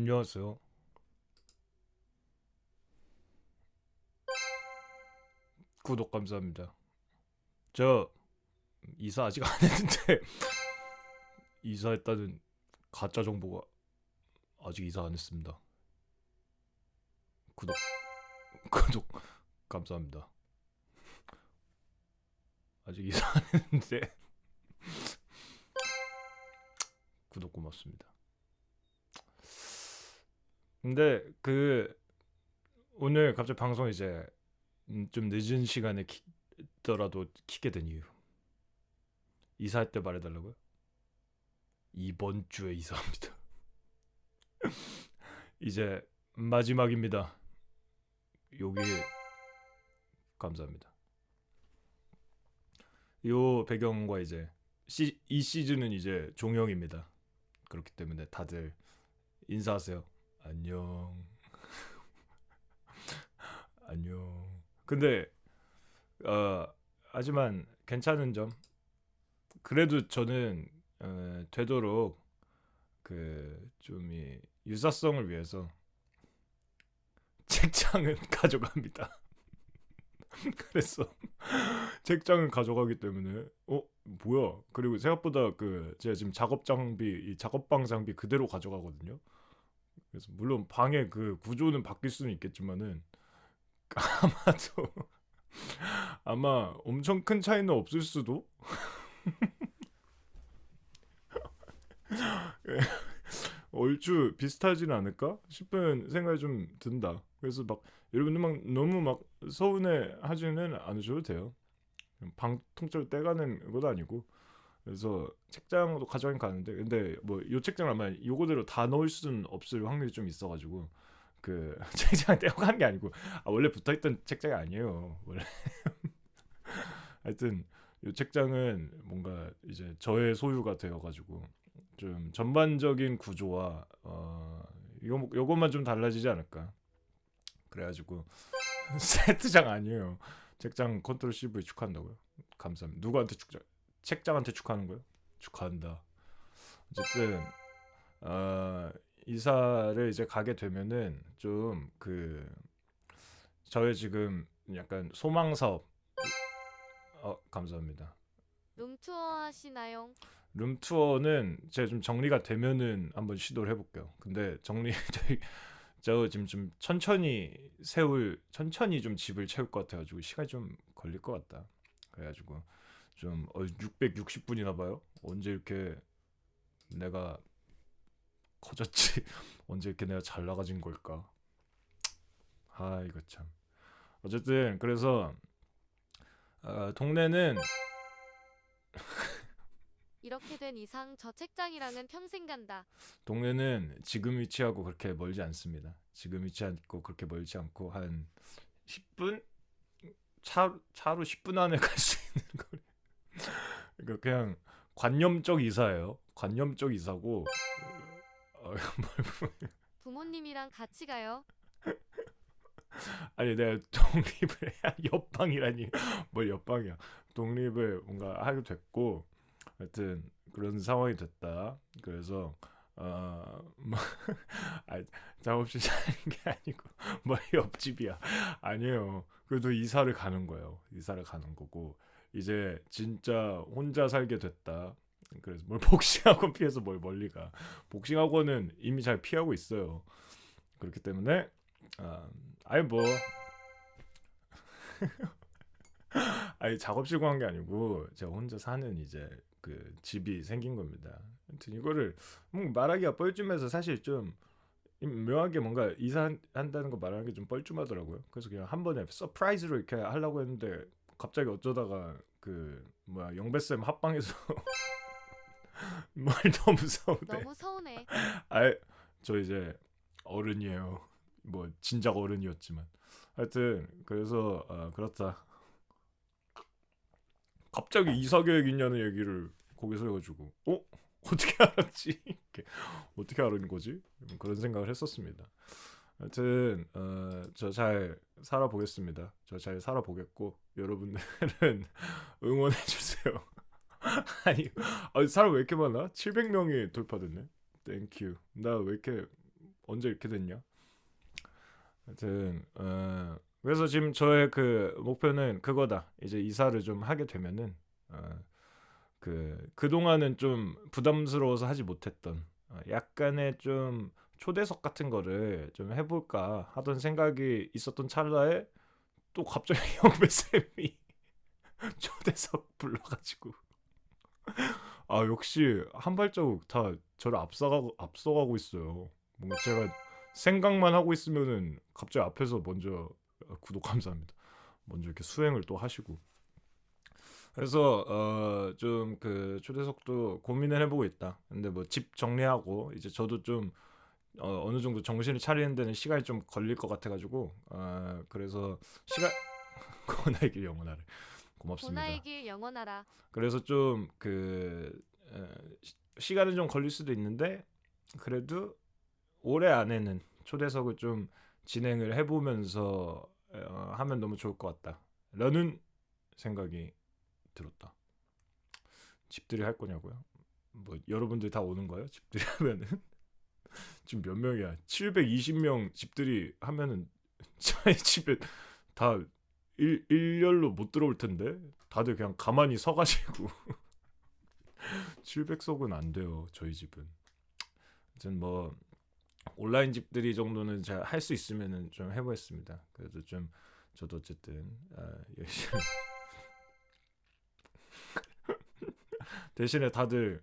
안녕하세요. 구독 감사합니다. 저 이사 아직 안 했는데 이사했다는 가짜 정보가 아직 이사 안 했습니다. 구독 구독 감사합니다. 아직 이사 안 했는데 구독 고맙습니다. 근데 그 오늘 갑자기 방송 이제 음, 좀 늦은 시간에 키 더라도 키게 된 이유 이사할 때 말해달라고요? 이번 주에 이사합니다. 이제 마지막입니다. 여기 감사합니다. 요 배경과 이제 시, 이 시즌은 이제 종영입니다. 그렇기 때문에 다들 인사하세요. 안녕. 안녕. 근데 어 하지만 괜찮은 점 그래도 저는 어, 되도록 그좀이 유사성을 위해서 책장은 가져갑니다. 그래서 책장은 가져가기 때문에 어 뭐야 그리고 생각보다 그 제가 지금 작업 장비 이 작업방 장비 그대로 가져가거든요. 그래서 물론 방의 그 구조는 바뀔 수는 있겠지만은 아마도 아마 엄청 큰 차이는 없을 수도 얼추 비슷하진 않을까 싶은 생각이 좀 든다. 그래서 막 여러분들 막 너무 막 서운해 하지는 않으셔도 돼요. 방 통째로 떼가는 것도 아니고 그래서 책장도 가져가긴 가는데 근데 뭐 요 책장 아마 요거대로 다 넣을 수는 없을 확률이 좀 있어가지고 그 책장 떼고 가는 게 아니고 아, 원래 붙어있던 책장이 아니에요 원래. 하여튼 요 책장은 뭔가 이제 저의 소유가 되어가지고 좀 전반적인 구조와 어 요, 요것만 좀 달라지지 않을까. 그래가지고 세트장 아니에요. 책장 컨트롤 CV 축하한다고요? 감사합니다. 누구한테 축하 책장한테 축하하는 거예요? 축하한다. 어쨌든 어, 이사를 이제 가게 되면은 좀 그 저의 지금 약간 소망 사업 어 감사합니다. 룸투어 하시나요? 룸 투어는 제가 좀 정리가 되면은 한번 시도를 해볼게요. 근데 정리 저 지금 좀 천천히 세울 천천히 좀 집을 채울 것 같아가지고 시간이 좀 걸릴 것 같다. 그래가지고 좀 어, 660분이나 봐요. 언제 이렇게 내가 커졌지? 언제 이렇게 내가 잘 나가진 걸까? 아 이거 참. 어쨌든 그래서 어, 동네는 이렇게 된 이상 저 책장이랑은 평생 간다. 동네는 지금 위치하고 그렇게 멀지 않습니다. 지금 위치하고 그렇게 멀지 않고 한 10분 차 차로 10분 안에 갈 수 있는 거리. 그러니까 그냥 관념적 이사예요. 관념적 이사고 부모님이랑 같이 가요. 아니 내가 독립을 해야 옆방이라니. 뭘 옆방이야. 독립을 뭔가 하게 됐고 하여튼 그런 상황이 됐다. 그래서 어뭐 아, 작업실 사는 게 아니고 뭐 옆집이야. 아니에요. 그래도 이사를 가는 거예요. 이사를 가는 거고. 이제 진짜 혼자 살게 됐다 그래서 뭘 복싱학원 피해서 뭘 멀리 가 복싱학원은 이미 잘 피하고 있어요 그렇기 때문에 아, 아니 뭐 아니 작업실 구한 게 아니고 제가 혼자 사는 이제 그 집이 생긴 겁니다. 아무튼 이거를 뭐 말하기가 뻘쭘해서 사실 좀 묘하게 뭔가 이사한다는 거 말하는 게 좀 뻘쭘하더라고요. 그래서 그냥 한 번에 서프라이즈로 이렇게 하려고 했는데 갑자기 어쩌다가 그 뭐야 영배쌤 합방에서 뭘 너무 서운해. 너무 서운해. 아저 이제 어른이에요. 뭐 진작 어른이었지만 하여튼 그래서 어, 그렇다 갑자기 이사 계획 있냐는 얘기를 거기서 해가지고 어 어떻게 알았지? 어떻게 알은 거지? 그런 생각을 했었습니다. 하여튼 어, 저 잘 살아보겠습니다. 저 잘 살아보겠고 여러분들은 응원해 주세요. 아니, 아니 사람 왜 이렇게 많아? 700명이 돌파됐네. 땡큐. 나 왜 이렇게 언제 이렇게 됐냐? 하여튼 어, 그래서 지금 저의 그 목표는 그거다. 이제 이사를 좀 하게 되면은 어, 그 그 동안은 좀 부담스러워서 하지 못했던 어, 약간의 좀 초대석 같은 거를 좀 해볼까 하던 생각이 있었던 찰나에 또 갑자기 영배 쌤이 초대석 불러가지고 아 역시 한 발자국 다 저를 앞서가고 앞서가고 있어요. 뭔가 제가 생각만 하고 있으면은 갑자기 앞에서 먼저 아, 구독 감사합니다. 먼저 이렇게 수행을 또 하시고 그래서 어 좀 그 초대석도 고민을 해보고 있다. 근데 뭐 집 정리하고 이제 저도 좀 어, 어느 정도 정신을 차리는 데는 시간이 좀 걸릴 것 같아가지고 어, 그래서 시간 고나의 길 영원하래 고맙습니다. 고나의 길 영원하라. 그래서 좀그 시간은 좀 걸릴 수도 있는데 그래도 올해 안에는 초대석을 좀 진행을 해보면서 어, 하면 너무 좋을 것 같다라는 생각이 들었다. 집들이 할 거냐고요? 뭐 여러분들 다 오는 거예요? 집들이 하면은 지금 몇 명이야? 720명 집들이 하면은 저희 집에 다 일, 일렬로 못 들어올 텐데? 다들 그냥 가만히 서가지고. 700석은 안 돼요 저희 집은. 하여튼 뭐 온라인 집들이 정도는 잘 할 수 있으면은 좀 해보겠습니다. 그래도 좀 저도 어쨌든 아, 열심히. 대신에 다들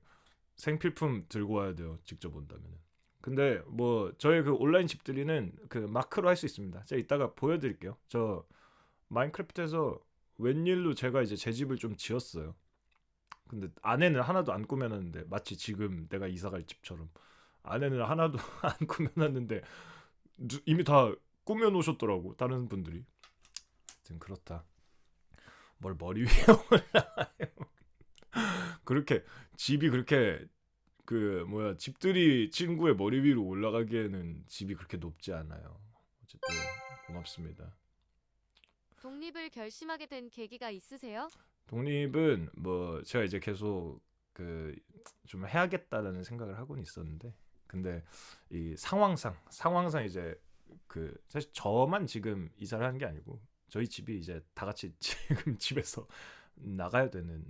생필품 들고 와야 돼요 직접 온다면은. 근데 뭐 저희 그 온라인 집들이는 그 마크로 할 수 있습니다. 제가 이따가 보여드릴게요. 저 마인크래프트에서 웬일로 제가 이제 제 집을 좀 지었어요. 근데 안에는 하나도 안 꾸며놨는데 마치 지금 내가 이사갈 집처럼 안에는 하나도 안 꾸며놨는데 누- 이미 다 꾸며놓으셨더라고 다른 분들이. 하여튼 그렇다. 뭘 머리 위에 올라요. 그렇게 집이 그렇게 그 뭐야 집들이 친구의 머리 위로 올라가기에는 집이 그렇게 높지 않아요. 어쨌든 고맙습니다. 독립을 결심하게 된 계기가 있으세요? 독립은 뭐 제가 이제 계속 그 좀 해야겠다라는 생각을 하고는 있었는데 근데 이 상황상 상황상 이제 그 사실 저만 지금 이사를 하는 게 아니고 저희 집이 이제 다 같이 지금 집에서 나가야 되는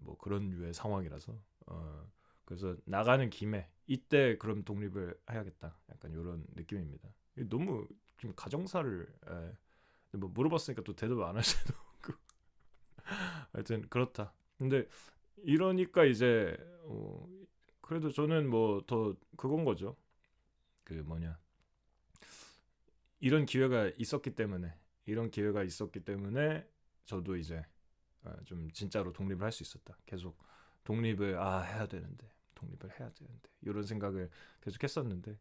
뭐 그런 류의 상황이라서 어 그래서 나가는 김에 이때 그럼 독립을 해야겠다 약간 이런 느낌입니다. 너무 지금 가정사를 에, 뭐 물어봤으니까 또 대답 안 할 수도 없고 하여튼 그렇다. 근데 이러니까 이제 어, 그래도 저는 뭐 더 그건 거죠. 그 뭐냐 이런 기회가 있었기 때문에 이런 기회가 있었기 때문에 저도 이제 어, 좀 진짜로 독립을 할 수 있었다. 계속 독립을 아 해야 되는데 독립을 해야 되는데 이런 생각을 계속 했었는데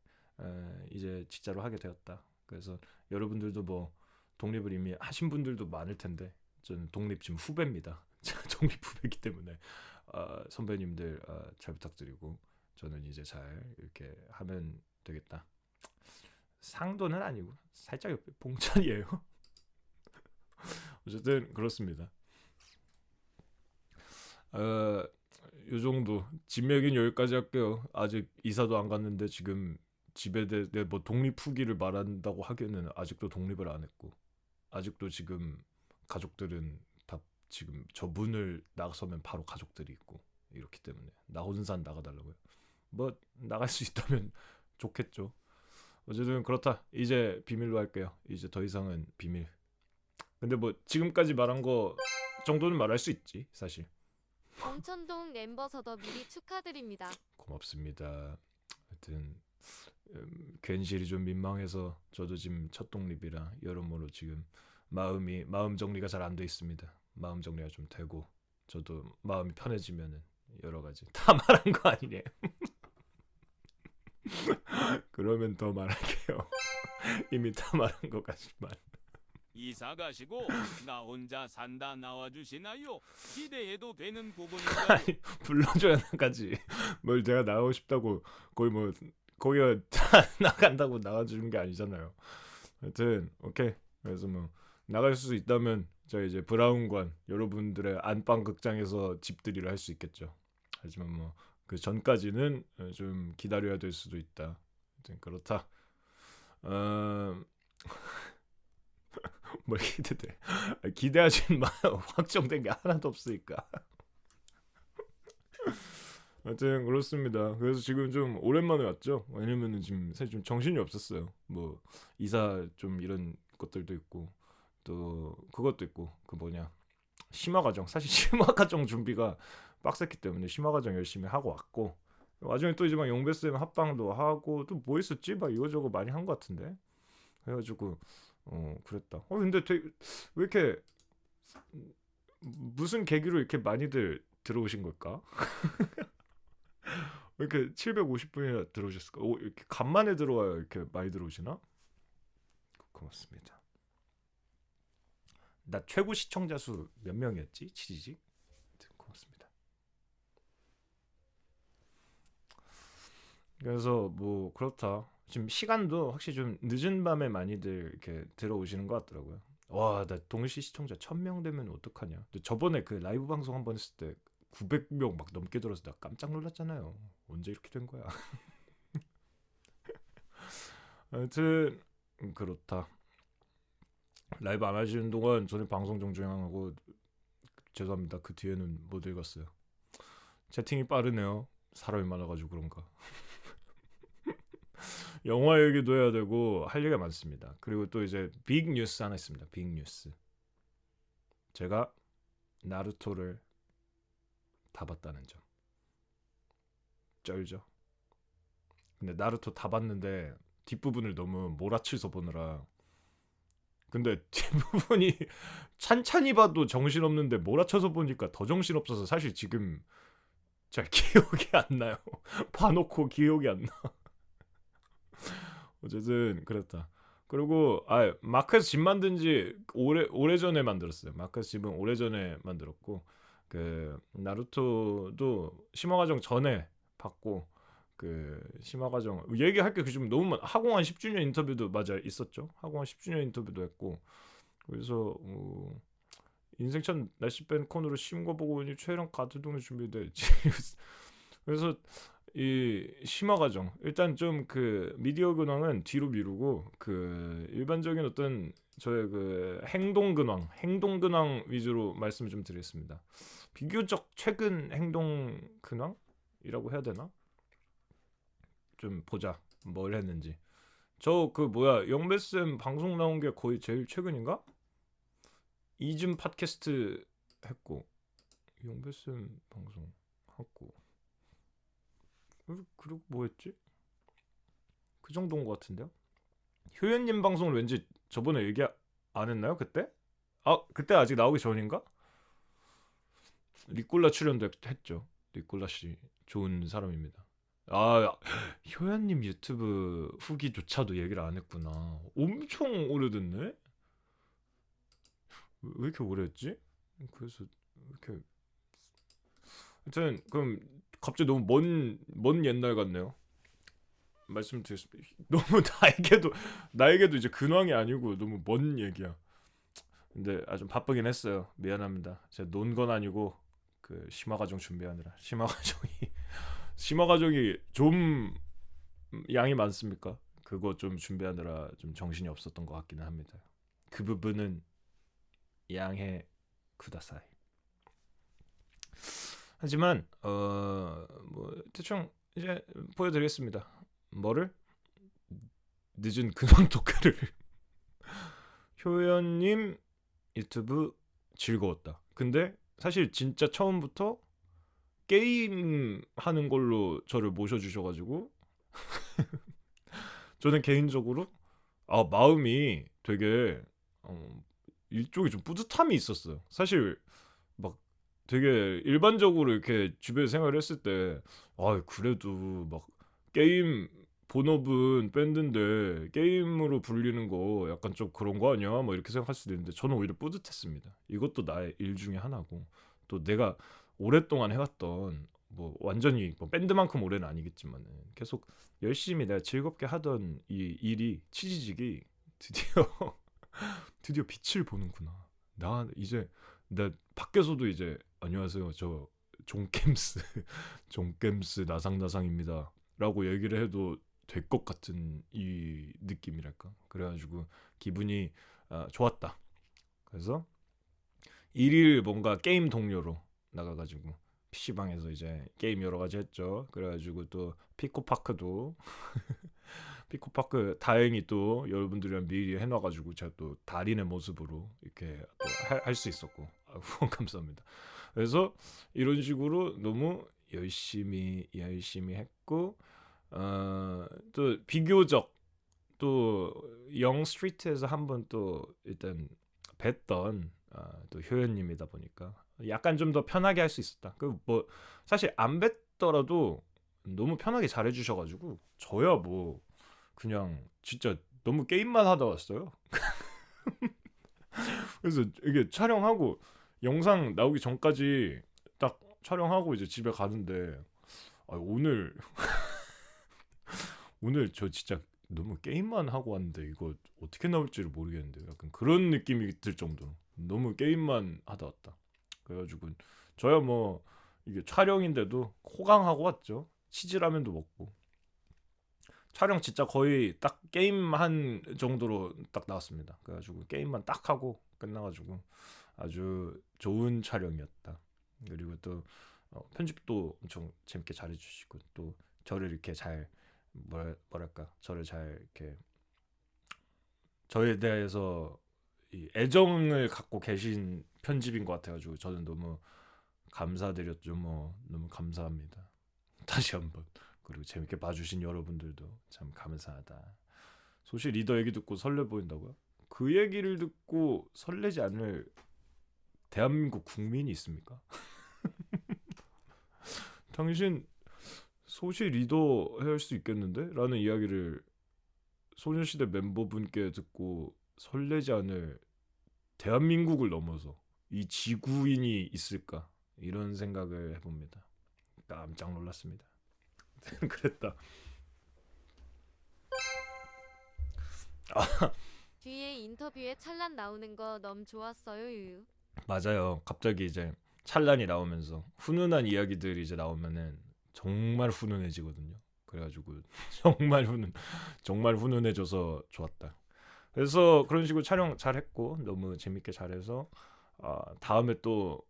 에, 이제 진짜로 하게 되었다. 그래서 여러분들도 뭐 독립을 이미 하신 분들도 많을 텐데 저는 독립 지금 후배입니다. 독립 후배이기 때문에 어, 선배님들 어, 잘 부탁드리고 저는 이제 잘 이렇게 하면 되겠다. 상도는 아니고 살짝 옆에 봉천이에요. 어쨌든 그렇습니다. 어, 요 정도 집 얘기는 여기까지 할게요. 아직 이사도 안 갔는데 지금 집에 대해 뭐 독립 후기를 말한다고 하기에는 아직도 독립을 안 했고 아직도 지금 가족들은 다 지금 저 문을 나서면 바로 가족들이 있고 이렇기 때문에 나 혼자 나가달라고요. 뭐 나갈 수 있다면 좋겠죠. 어쨌든 그렇다. 이제 비밀로 할게요. 이제 더 이상은 비밀. 근데 뭐 지금까지 말한 거 정도는 말할 수 있지 사실. 봉천동 멤버서더 미리 축하드립니다. 고맙습니다. 하여튼 음, 괜시리 좀 민망해서 저도 지금 첫 독립이라 여러모로 지금 마음이 마음 정리가 잘 안 돼 있습니다. 마음 정리가 좀 되고 저도 마음이 편해지면은 여러 가지 다 말한 거 아니냐? 그러면 더 말할게요. 이미 다 말한 것 같지만 이사 가시고 나 혼자 산다 나와 주시나요? 기대해도 되는 부분인가요? 불러줘야 나가지. 뭘 내가 나가고 싶다고 거의 뭐 거기가 다 나간다고 나가주는 게 아니잖아요. 하여튼 오케이. 그래서 뭐 나갈 수 있다면 저 이제 브라운관 여러분들의 안방 극장에서 집들이를 할 수 있겠죠. 하지만 뭐 그 전까지는 어, 좀 기다려야 될 수도 있다. 하여튼 그렇다. 어... 뭘 기대돼? 아, 기대하지 마. 확정된 게 하나도 없으니까. 하여튼 그렇습니다. 그래서 지금 좀 오랜만에 왔죠. 왜냐면은 지금 사실 좀 정신이 없었어요. 뭐 이사 좀 이런 것들도 있고 또 그것도 있고 그 뭐냐 심화 과정 사실 심화 과정 준비가 빡셌기 때문에 심화 과정 열심히 하고 왔고 나중에 또 이제 막 용배 쌤 합방도 하고 또 뭐 있었지 막 이거저거 많이 한 것 같은데 그래가지고 어 그랬다. 어 근데 되게 왜 이렇게 무슨 계기로 이렇게 많이들 들어오신 걸까? 왜 이렇게 750분이나 들어오셨을까? 오, 이렇게 간만에 들어와요. 이렇게 많이 들어오시나? 고맙습니다. 나 최고 시청자 수 몇 명이었지? 치지직? 고맙습니다. 그래서 뭐 그렇다. 지금 시간도 확실히 좀 늦은 밤에 많이들 이렇게 들어오시는 것 같더라고요. 와, 나 동시 시청자 1000명 되면 어떡하냐. 저번에 그 라이브 방송 한 번 했을 때 900명 막 넘게 들어서 나 깜짝 놀랐잖아요. 언제 이렇게 된 거야? 하여튼 음, 그렇다. 라이브 안 하시는 동안 저는 방송 정주행하고 죄송합니다. 그 뒤에는 못 읽었어요. 채팅이 빠르네요. 사람이 많아가지고 그런가. 영화 얘기도 해야 되고 할 얘기가 많습니다. 그리고 또 이제 빅 뉴스 하나 있습니다. 빅 뉴스. 제가 나루토를 다 봤다는 점. 쩔죠. 근데 나루토 다 봤는데 뒷부분을 너무 몰아치서 보느라 근데 뒷부분이 찬찬히 봐도 정신없는데 몰아쳐서 보니까 더 정신없어서 사실 지금 잘 기억이 안 나요. 봐놓고 기억이 안 나. 어쨌든 그랬다. 그리고 아 마크에서 집 만든 지 오래 오래 전에 만들었어요. 마크에서 집은 오래 전에 만들었고 그 나루토도 심화 과정 전에 봤고 그 심화 과정 얘기할 게좀 너무 많. 하공한 10주년 인터뷰도 맞아 있었죠. 하공한 10주년 인터뷰도 했고 그래서 어, 인생 첫 날씨 뺀 콘으로 심거 보고 오니 최애랑 동네 준비돼. 그래서 이 심화 과정 일단 좀 그 미디어 근황은 뒤로 미루고 그 일반적인 어떤 저의 그 행동 근황 행동 근황 위주로 말씀을 좀 드리겠습니다. 비교적 최근 행동 근황이라고 해야 되나? 좀 보자 뭘 했는지. 저 그 뭐야 영배쌤 방송 나온 게 거의 제일 최근인가? 이즘 팟캐스트 했고 영배쌤 방송 그리고- 그리고 뭐 했지? 그 정도인 것 같은데요. 효연님 방송을 왠지 저번에 얘기 안 했나요? 그때? 아 그때 아직 나오기 전인가? 리콜라 출연도 했죠. 리콜라 씨 좋은 사람입니다. 아 효연님 유튜브 후기조차도 얘기를 안 했구나. 엄청 오래됐네. 왜, 왜 이렇게 오래했지? 그래서 이렇게 하여튼 그럼 갑자기 너무 먼, 먼 옛날 같네요. 말씀드렸습니다. 너무 나에게도 나에게도 이제 근황이 아니고 너무 먼 얘기야. 근데 아주 바쁘긴 했어요. 미안합니다. 제가 논 건 아니고 그 심화 과정 준비하느라 심화 과정이 심화 과정이 좀 양이 많습니까? 그거 좀 준비하느라 좀 정신이 없었던 것 같기는 합니다. 그 부분은 양해 쿠다사이. 하지만 어뭐 대충 이제 보여드리겠습니다. 뭐를 늦은 근황 토크를 효연님 유튜브 즐거웠다. 근데 사실 진짜 처음부터 게임 하는 걸로 저를 모셔주셔가지고 저는 개인적으로 아 마음이 되게 어, 일종의 좀 뿌듯함이 있었어요. 사실 막 되게 일반적으로 이렇게 주변 생활을 했을 때, 아 그래도 막 게임 본업은 밴드인데 게임으로 불리는 거 약간 좀 그런 거 아니야? 뭐 이렇게 생각할 수도 있는데 저는 오히려 뿌듯했습니다. 이것도 나의 일 중에 하나고 또 내가 오랫동안 해왔던 뭐 완전히 뭐 밴드만큼 오래는 아니겠지만 계속 열심히 내가 즐겁게 하던 이 일이 치지직이 드디어 드디어 빛을 보는구나. 나 이제 나 밖에서도 이제 안녕하세요 저 종캠스 종캠스 나상나상입니다. 라고 얘기를 해도 될 것 같은 이 느낌이랄까. 그래가지고 기분이 아, 좋았다. 그래서 일일 뭔가 게임 동료로 나가가지고 PC방에서 이제 게임 여러 가지 했죠. 그래가지고 또 피코파크도 피코파크 다행히 또 여러분들이랑 미리 해놔가지고 제가 또 달인의 모습으로 이렇게 할 수 있었고 아, 후원 감사합니다. 그래서 이런 식으로 너무 열심히 열심히 했고 어, 또 비교적 또 영 스트리트에서 한번 또 일단 뵀던 아, 또 효연님이다 보니까 약간 좀 더 편하게 할 수 있었다. 그 뭐 사실 안 뵀더라도 너무 편하게 잘해 주셔 가지고 저야 뭐 그냥 진짜 너무 게임만 하다 왔어요. 그래서 이게 촬영하고 영상 나오기 전까지 딱 촬영하고 이제 집에 가는데 아, 오늘 오늘 저 진짜 너무 게임만 하고 왔는데 이거 어떻게 나올지를 모르겠는데 약간 그런 느낌이 들 정도로 너무 게임만 하다 왔다. 그래가지고 저야 뭐 이게 촬영인데도 호강하고 왔죠. 치즈라면도 먹고 촬영 진짜 거의 딱 게임 한 정도로 딱 나왔습니다. 그래가지고 게임만 딱 하고 끝나가지고 아주 좋은 촬영이었다. 그리고 또 어, 편집도 엄청 재밌게 잘해주시고 또 저를 이렇게 잘 뭐라, 뭐랄까 저를 잘 이렇게 저에 대해서 이 애정을 갖고 계신 편집인 것 같아가지고 저는 너무 감사드렸죠. 뭐 너무 감사합니다. 다시 한번 그리고 재밌게 봐주신 여러분들도 참 감사하다. 소시 리더 얘기 듣고 설레 보인다고요? 그 얘기를 듣고 설레지 않을 대한민국 국민이 있습니까? 당신 소시 리더 할수 있겠는데? 라는 이야기를 소녀시대 멤버분께 듣고 설레지 않을 대한민국을 넘어서 이 지구인이 있을까? 이런 생각을 해봅니다. 깜짝 놀랐습니다. 그랬다. 뒤에 인터뷰에 찰란 나오는 거 너무 좋았어요 유유. 맞아요. 갑자기 이제 찰란이 나오면서 훈훈한 이야기들이 이제 나오면은 정말 훈훈해지거든요. 그래가지고 정말 훈훈, 정말 훈훈해져서 좋았다. 그래서 그런 식으로 촬영 잘했고 너무 재밌게 잘해서 어, 다음에 또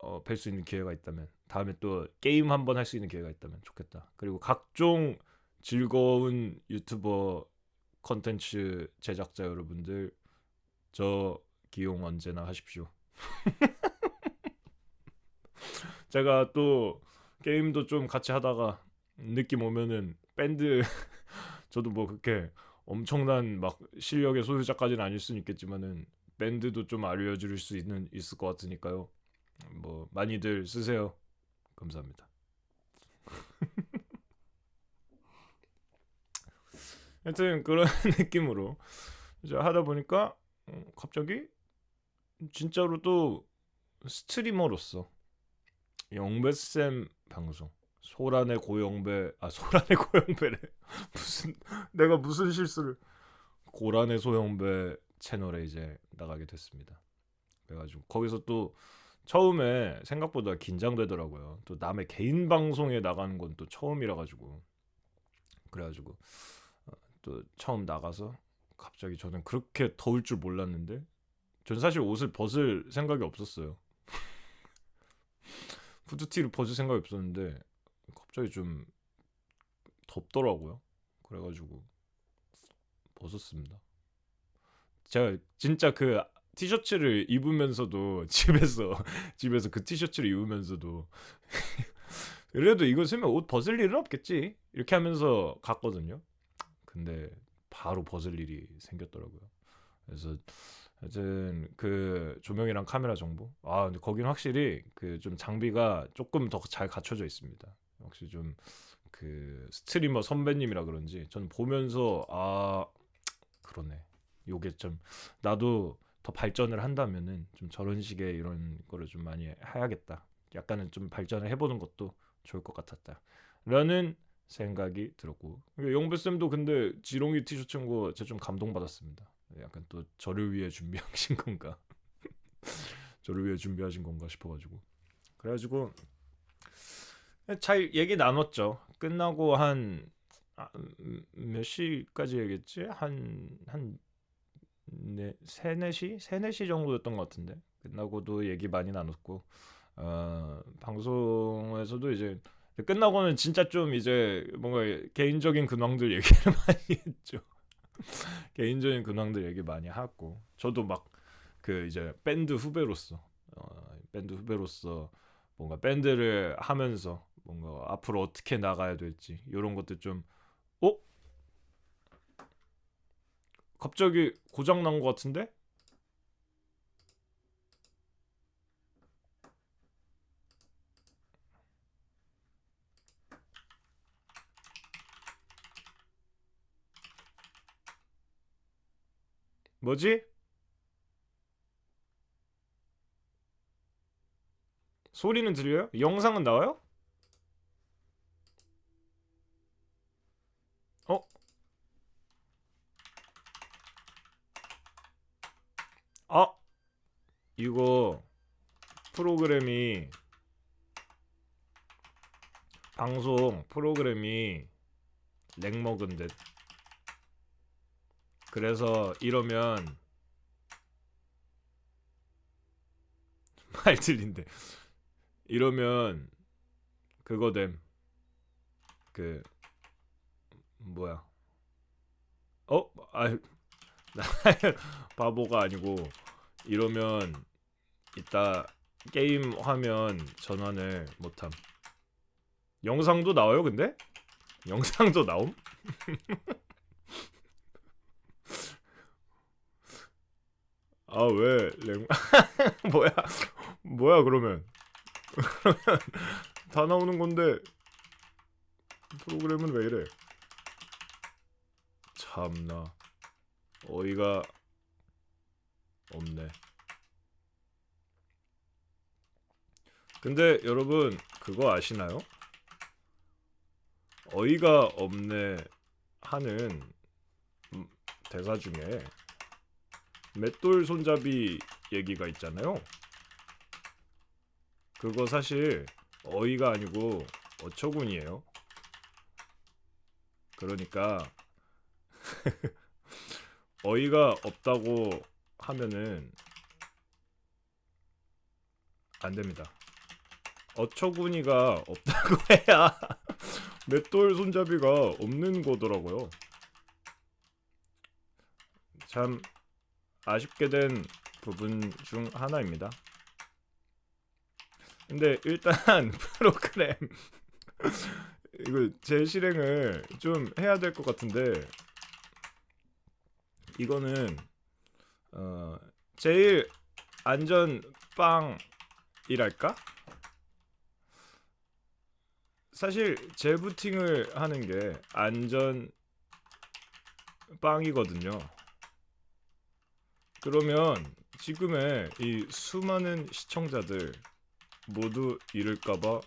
어, 뵐수 있는 기회가 있다면 다음에 또 게임 한번 할 수 있는 기회가 있다면 좋겠다. 그리고 각종 즐거운 유튜버 컨텐츠 제작자 여러분들 저 기용 언제나 하십시오. 제가 또 게임도 좀 같이 하다가 느낌 오면은 밴드 저도 뭐 그렇게 엄청난 막 실력의 소유자까지는 아닐 수는 있겠지만은 밴드도 좀 알려줄 수 있는 있을 것 같으니까요. 뭐 많이들 쓰세요. 감사합니다. 하여튼 그런 느낌으로 이제 하다 보니까 어, 갑자기 진짜로 또 스트리머로서 영배쌤 방송 소란의 고영배 아 소란의 고영배래 무슨 내가 무슨 실수를 고란의 소영배 채널에 이제 나가게 됐습니다. 그래가지고 거기서 또 처음에 생각보다 긴장되더라고요. 또 남의 개인 방송에 나가는 건 또 처음이라 가지고 그래가지고 어, 또 처음 나가서 갑자기 저는 그렇게 더울 줄 몰랐는데 전 사실 옷을 벗을 생각이 없었어요. 후드티를 벗을 생각이 없었는데 갑자기 좀 덥더라고요. 그래가지고 벗었습니다. 제가 진짜 그 티셔츠를 입으면서도 집에서 집에서 그 티셔츠를 입으면서도 그래도 이거 쓰면 옷 벗을 일은 없겠지 이렇게 하면서 갔거든요. 근데 바로 벗을 일이 생겼더라고요. 그래서 하여튼 그 조명이랑 카메라 정보 아 근데 거기는 확실히 그 좀 장비가 조금 더 잘 갖춰져 있습니다. 역시 좀그그 스트리머 선배님이라 그런지 저는 보면서 아 그러네. 요게 좀 나도 더 발전을 한다면은 좀 저런 식의 이런 거를 좀 많이 해야겠다. 약간은 좀 발전을 해보는 것도 좋을 것 같았다. 라는 생각이 들었고 영배 쌤도 근데 지롱이 티셔츠인 거 제가 좀 감동받았습니다. 약간 또 저를 위해 준비하신 건가? 저를 위해 준비하신 건가 싶어가지고 그래가지고 잘 얘기 나눴죠. 끝나고 한 아, 음, 몇 시까지 얘기했지? 한 한 네, 세네 시? 세네 시 정도였던 것 같은데 끝나고도 얘기 많이 나눴고 어, 방송에서도 이제 끝나고는 진짜 좀 이제 뭔가 개인적인 근황들 얘기를 많이 했죠. 개인적인 근황들 얘기 많이 하고 저도 막 그 이제 밴드 후배로서 어, 밴드 후배로서 뭔가 밴드를 하면서 뭔가 앞으로 어떻게 나가야 될지 이런 것들 좀 어? 갑자기 고장 난 것 같은데? 뭐지? 소리는 들려요? 영상은 나와요? 어? 아 이거 프로그램이 방송 프로그램이 렉 먹은 듯 그래서 이러면 말 들린대 이러면 그거 됨그 뭐야 어? 아 나 바보가 아니고 이러면 이따 게임 화면 전환을 못함 영상도 나와요 근데? 영상도 나옴? 아 왜? 랭... 뭐야? 뭐야 그러면? 그러면 다 나오는 건데 프로그램은 왜 이래? 참나. 어이가 없네. 근데 여러분 그거 아시나요? 어이가 없네 하는 음, 대사 중에 맷돌 손잡이 얘기가 있잖아요. 그거 사실 어이가 아니고 어처구니예요. 그러니까 어이가 없다고 하면은 안 됩니다. 어처구니가 없다고 해야 맷돌 손잡이가 없는 거더라고요. 참 아쉽게 된 부분 중 하나입니다. 근데 일단 프로그램 이거 재실행을 좀 해야 될 것 같은데 이거는 어 제일 안전 빵이랄까? 사실 재부팅을 하는 게 안전 빵이거든요. 그러면 지금의 이 수많은 시청자들 모두 잃을까봐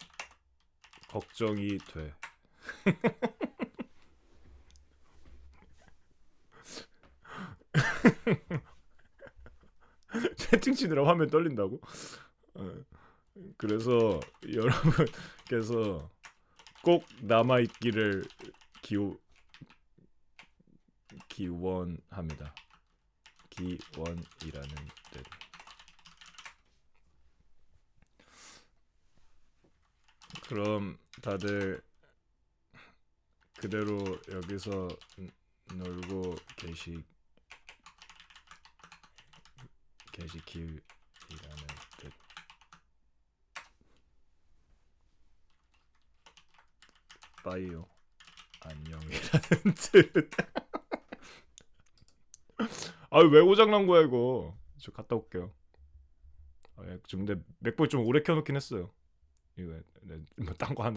걱정이 돼. 채팅 치느라 화면 떨린다고? 어, 그래서 여러분께서 꼭 남아 있기를 기원 기원합니다. 기원이라는 뜻. 그럼 다들 그대로 여기서 놀고 계시 계시길이라는 뜻. 빠이요. 안녕이라는 뜻. 아왜 고장난 거야 이거? 저 갔다 올게요. 아, 예, 지금 근데 맥북 좀 오래 켜놓긴 했어요. 이거 뭐딴거 한.